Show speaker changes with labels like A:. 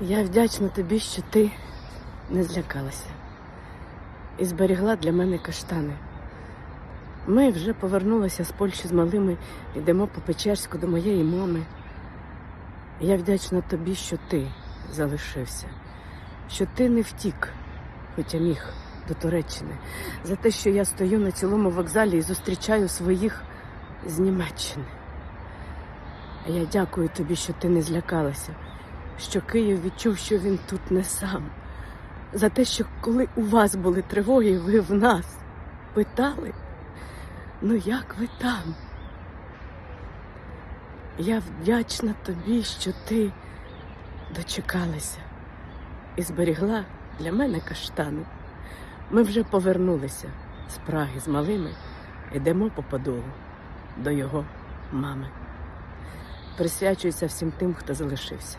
A: Я вдячна тобі, що ти не злякалася і зберігла для мене каштани. Ми вже повернулися з Польщі з малими, йдемо по Печерську до моєї мами. Я вдячна тобі, що ти залишився, що ти не втік, хоча міг до Туреччини, за те, що я стою на цілому вокзалі і зустрічаю своїх з Німеччини. Я дякую тобі, що ти не злякалася, що Київ відчув, що він тут не сам. За те, що коли у вас були тривоги, ви в нас питали, ну як ви там? Я вдячна тобі, що ти дочекалася і зберігла для мене каштани. Ми вже повернулися з Праги з малими, йдемо по подолу до його мами. Присвячуюся всім тим, хто залишився.